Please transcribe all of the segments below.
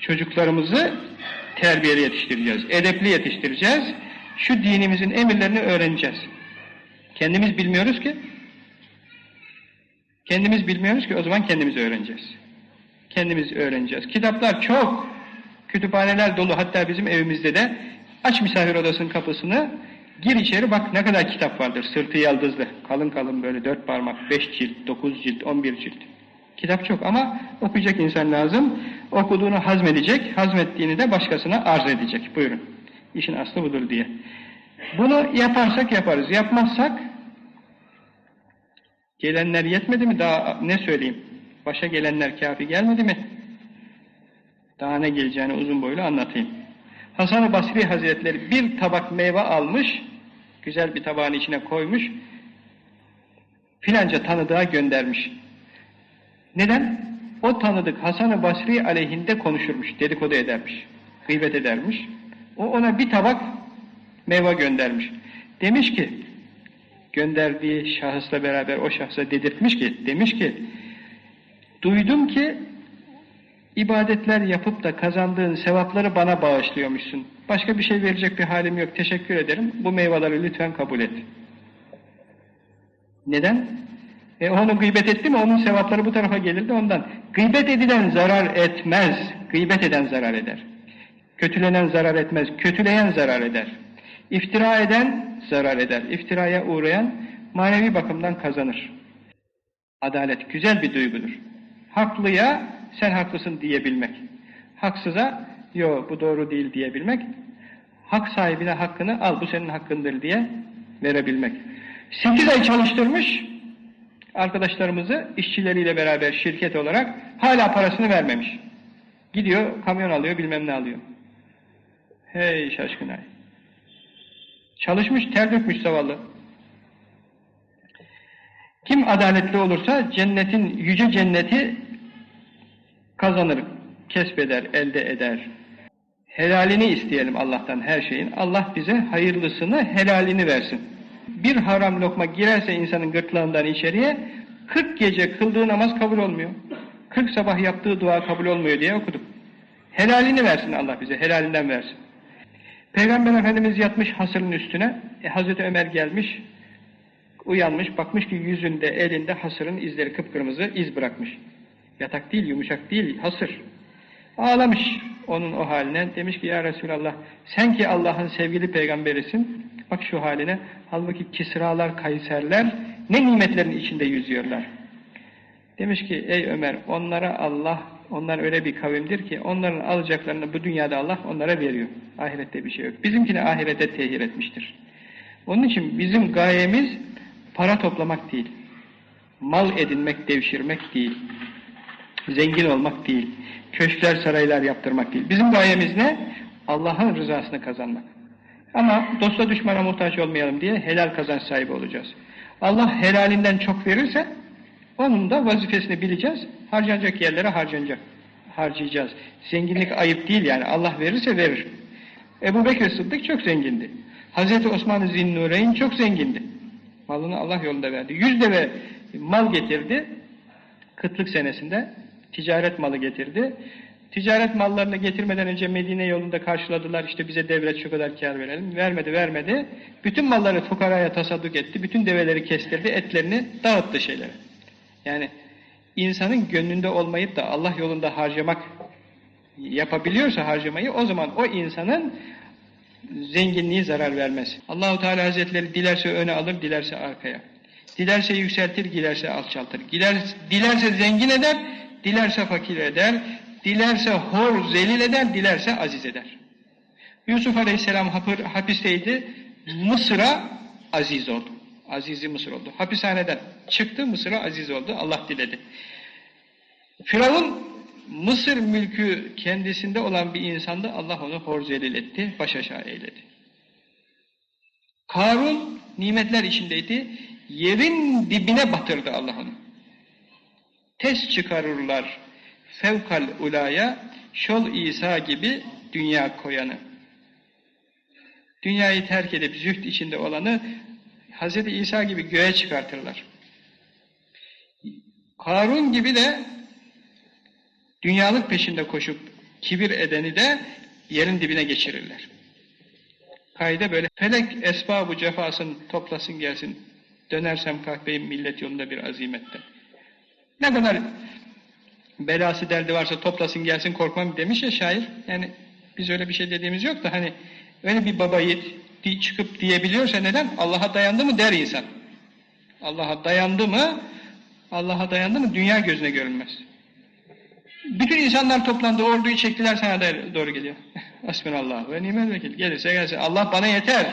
Çocuklarımızı terbiyeli yetiştireceğiz, edepli yetiştireceğiz. Şu dinimizin emirlerini öğreneceğiz. Kendimiz bilmiyoruz ki. Kendimiz bilmiyoruz ki o zaman kendimiz öğreneceğiz. Kendimiz öğreneceğiz. Kitaplar çok. Kütüphaneler dolu. Hatta bizim evimizde de aç misafir odasının kapısını gir içeri bak ne kadar kitap vardır. Sırtı yaldızlı. Kalın kalın böyle dört parmak, beş cilt, dokuz cilt, on bir cilt. Kitap çok ama okuyacak insan lazım. Okuduğunu hazmedecek, hazmettiğini de başkasına arz edecek. Buyurun. İşin aslı budur diye. Bunu yaparsak yaparız. Yapmazsak gelenler yetmedi mi? Daha ne söyleyeyim? Başa gelenler kafi gelmedi mi? Daha ne geleceğini uzun boylu anlatayım. Hasan-ı Basri Hazretleri bir tabak meyve almış, güzel bir tabağın içine koymuş, filanca tanıdığa göndermiş. Neden? O tanıdık Hasan-ı Basri aleyhinde konuşurmuş, dedikodu edermiş, gıybet edermiş. O ona bir tabak meyve göndermiş. Demiş ki, gönderdiği şahısla beraber o şahsa dedirtmiş ki, demiş ki, duydum ki ibadetler yapıp da kazandığın sevapları bana bağışlıyormuşsun. Başka bir şey verecek bir halim yok, teşekkür ederim. Bu meyveleri lütfen kabul et. Neden? E onu gıybet etti mi onun sevapları bu tarafa gelirdi ondan. Gıybet edilen zarar etmez, gıybet eden zarar eder. Kötülenen zarar etmez, kötüleyen zarar eder. İftira eden zarar eder. İftiraya uğrayan manevi bakımdan kazanır. Adalet güzel bir duygudur. Haklıya sen haklısın diyebilmek. Haksıza yo bu doğru değil diyebilmek. Hak sahibine hakkını al bu senin hakkındır diye verebilmek. Sekiz ay çalıştırmış arkadaşlarımızı işçileriyle beraber şirket olarak hala parasını vermemiş. Gidiyor kamyon alıyor bilmem ne alıyor. Hey şaşkın ay. Çalışmış ter dökmüş zavallı. Kim adaletli olursa cennetin, yüce cenneti kazanır, kesbeder, elde eder. Helalini isteyelim Allah'tan her şeyin. Allah bize hayırlısını, helalini versin. Bir haram lokma girerse insanın gırtlağından içeriye, 40 gece kıldığı namaz kabul olmuyor. 40 sabah yaptığı dua kabul olmuyor diye okuduk. Helalini versin Allah bize, helalinden versin. Peygamber Efendimiz yatmış hasırın üstüne, e, Hazreti Ömer gelmiş, uyanmış, bakmış ki yüzünde, elinde hasırın izleri kıpkırmızı iz bırakmış. Yatak değil, yumuşak değil, hasır. Ağlamış onun o haline. Demiş ki ya Resulallah sen ki Allah'ın sevgili peygamberisin. Bak şu haline. Halbuki Kisralar, Kayserler ne nimetlerin içinde yüzüyorlar. Demiş ki ey Ömer onlara Allah, onlar öyle bir kavimdir ki onların alacaklarını bu dünyada Allah onlara veriyor. Ahirette bir şey yok. Bizimkini ahirete tehir etmiştir. Onun için bizim gayemiz para toplamak değil. Mal edinmek, devşirmek değil. Zengin olmak değil. Köşkler, saraylar yaptırmak değil. Bizim gayemiz ne? Allah'ın rızasını kazanmak. Ama dosta düşmana muhtaç olmayalım diye helal kazanç sahibi olacağız. Allah helalinden çok verirse onun da vazifesini bileceğiz. Harcanacak yerlere harcanacak. Harcayacağız. Zenginlik ayıp değil yani. Allah verirse verir. Ebu Bekir Sıddık çok zengindi. Hazreti Osman Zinnureyn çok zengindi. Malını Allah yolunda verdi. Yüz deve mal getirdi. Kıtlık senesinde ticaret malı getirdi. Ticaret mallarını getirmeden önce Medine yolunda karşıladılar. İşte bize devlet şu kadar kar verelim. Vermedi, vermedi. Bütün malları fukaraya tasadduk etti. Bütün develeri kestirdi, etlerini dağıttı şeylere. Yani insanın gönlünde olmayıp da Allah yolunda harcamak yapabiliyorsa harcamayı o zaman o insanın zenginliği zarar vermez. Allahu Teala Hazretleri dilerse öne alır, dilerse arkaya. Dilerse yükseltir, dilerse alçaltır. Diler, dilerse zengin eder, dilerse fakir eder, dilerse hor zelil eder, dilerse aziz eder. Yusuf Aleyhisselam hapisteydi, Mısır'a aziz oldu. Azizi Mısır oldu. Hapishaneden çıktı, Mısır'a aziz oldu. Allah diledi. Firavun Mısır mülkü kendisinde olan bir insandı. Allah onu hor zelil etti, baş aşağı eyledi. Karun nimetler içindeydi. Yerin dibine batırdı Allah onu. Tez çıkarırlar fevkal ulaya şol İsa gibi dünya koyanı. Dünyayı terk edip züht içinde olanı Hz. İsa gibi göğe çıkartırlar. Karun gibi de dünyalık peşinde koşup Kibir edeni de yerin dibine geçirirler. Kaide böyle felek esbabı cefasın toplasın gelsin. Dönersem kahveyim millet yolunda bir azimetten. Ne kadar belası derdi varsa toplasın gelsin korkmam demiş ya şair. Yani biz öyle bir şey dediğimiz yok da hani öyle bir baba çıkıp diyebiliyorsa neden? Allah'a dayandı mı der insan. Allah'a dayandı mı Allah'a dayandı mı dünya gözüne görünmez. Bütün insanlar toplandı, orduyu çektiler sana doğru geliyor. Hasbunallah ve nimel vekil. Gelirse gelsin. Allah bana yeter.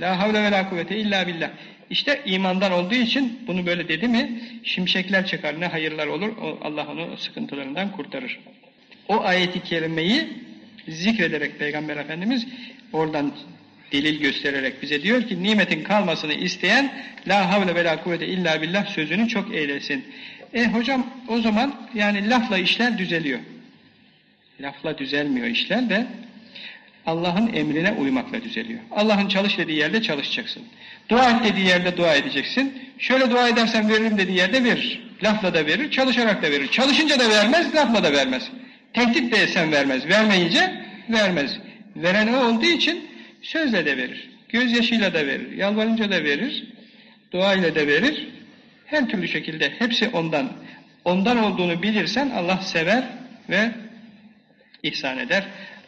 La havle ve la kuvvete illa billah. İşte imandan olduğu için bunu böyle dedi mi şimşekler çıkar ne hayırlar olur Allah onu sıkıntılarından kurtarır. O ayeti kerimeyi zikrederek Peygamber Efendimiz oradan delil göstererek bize diyor ki nimetin kalmasını isteyen la havle ve la kuvvete illa billah sözünü çok eylesin. E hocam o zaman yani lafla işler düzeliyor. Lafla düzelmiyor işler de Allah'ın emrine uymakla düzeliyor. Allah'ın çalış dediği yerde çalışacaksın. Dua et dediği yerde dua edeceksin. Şöyle dua edersen veririm dediği yerde verir. Lafla da verir, çalışarak da verir. Çalışınca da vermez, lafla da vermez. Tehdit de etsen vermez. Vermeyince vermez. Veren o olduğu için sözle de verir. Gözyaşıyla da verir. Yalvarınca da verir. Dua ile de verir. Her türlü şekilde hepsi ondan. Ondan olduğunu bilirsen Allah sever ve ihsan eder.